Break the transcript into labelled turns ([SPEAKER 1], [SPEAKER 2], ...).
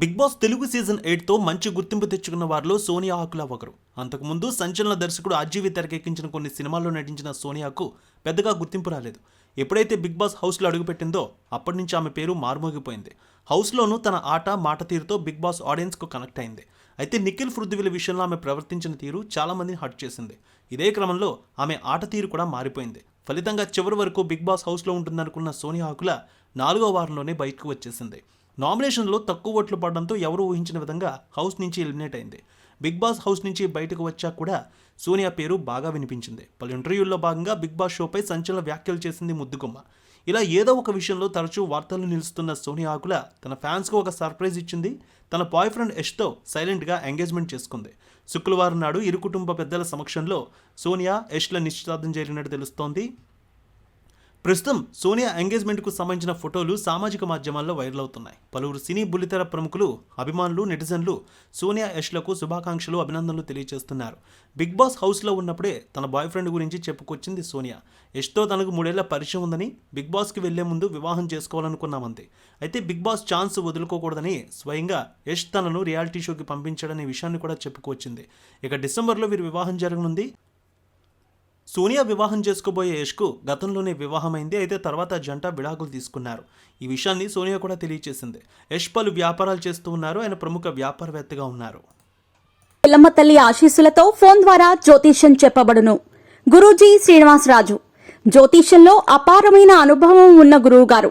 [SPEAKER 1] Big Boss Telugu season ఎయిట్తో మంచి గుర్తింపు తెచ్చుకున్న వారిలో సోనియా ఆకుల ఒకరు. అంతకుముందు సంచలన దర్శకుడు ఆర్జీవి తెరకెక్కించిన కొన్ని సినిమాల్లో నటించిన సోనియాకు పెద్దగా గుర్తింపు రాలేదు. ఎప్పుడైతే బిగ్ బాస్ హౌస్లో అడుగుపెట్టిందో అప్పటి నుంచి ఆమె పేరు మారుమోగిపోయింది. హౌస్లోనూ తన ఆట మాట తీరుతో బిగ్ బాస్ ఆడియన్స్కు కనెక్ట్ అయింది. అయితే నిఖిల్ పృథ్వీల విషయంలో ఆమె ప్రవర్తించిన తీరు చాలామందిని హట్ హర్ట్ చేసింది. ఇదే క్రమంలో ఆమె ఆట తీరు కూడా మారిపోయింది. ఫలితంగా చివరి వరకు బిగ్ బాస్ హౌస్లో ఉంటుందనుకున్న సోనియా ఆకుల నాలుగో వారంలోనే బయటకు వచ్చేసింది. నామినేషన్లో తక్కువ ఓట్లు పడడంతో ఎవరు ఊహించిన విధంగా హౌస్ నుంచి ఎలిమినేట్ అయింది. బిగ్ బాస్ హౌస్ నుంచి బయటకు వచ్చాక కూడా సోనియా పేరు బాగా వినిపించింది. పలు ఇంటర్వ్యూల్లో భాగంగా బిగ్ బాస్ షోపై సంచలన వ్యాఖ్యలు చేసింది ముద్దుగుమ్మ. ఇలా ఏదో ఒక విషయంలో తరచూ వార్తలు నిలుస్తున్న సోనియా ఆకుల తన ఫ్యాన్స్కు ఒక సర్ప్రైజ్ ఇచ్చింది. తన బాయ్ ఫ్రెండ్ యష్తో సైలెంట్గా ఎంగేజ్మెంట్ చేసుకుంది. శుక్రవారం నాడు ఇరు కుటుంబ పెద్దల సమక్షంలో సోనియా యష్ల నిశ్చితార్థం జరిగినట్టు తెలుస్తోంది. ప్రస్తుతం సోనియా ఎంగేజ్మెంట్కు సంబంధించిన ఫోటోలు సామాజిక మాధ్యమాల్లో వైరల్ అవుతున్నాయి. పలువురు సినీ బుల్లితెర ప్రముఖులు అభిమానులు నెటిజన్లు సోనియా యష్లకు శుభాకాంక్షలు అభినందనలు తెలియజేస్తున్నారు. బిగ్ బాస్ హౌస్లో ఉన్నప్పుడే తన బాయ్ ఫ్రెండ్ గురించి చెప్పుకొచ్చింది సోనియా. యష్తో తనకు మూడేళ్ళ పరిచయం ఉందని బిగ్ బాస్కి వెళ్ళే ముందు వివాహం చేసుకోవాలనుకున్నామంది అయితే బిగ్ బాస్ ఛాన్స్ వదులుకోకూడదని స్వయంగా యష్ తనను రియాలిటీ షోకి పంపించాడనే విషయాన్ని కూడా చెప్పుకొచ్చింది. ఇక డిసెంబర్లో వీరి వివాహం జరగనుంది. సోనియా వివాహం చేసుకోబోయే యష్కు గతంలోనే వివాహమైంది అయితే తర్వాత జంట విడాకులు తీసుకున్నారు. ఈ విషయాన్ని సోనియా కూడా తెలియజేసింది యష్ పలు వ్యాపారాలు చేస్తూ ఉన్నారు. ఆయన ప్రముఖ వ్యాపారవేత్తగా ఉన్నారు.
[SPEAKER 2] పిల్లమ్మ తల్లి ఆశీస్సులతో ఫోన్ ద్వారా జ్యోతిష్యం చెప్పబడును. గురూజీ శ్రీనివాసరాజు. జ్యోతిష్యంలో అపారమైన అనుభవం ఉన్న గురువు గారు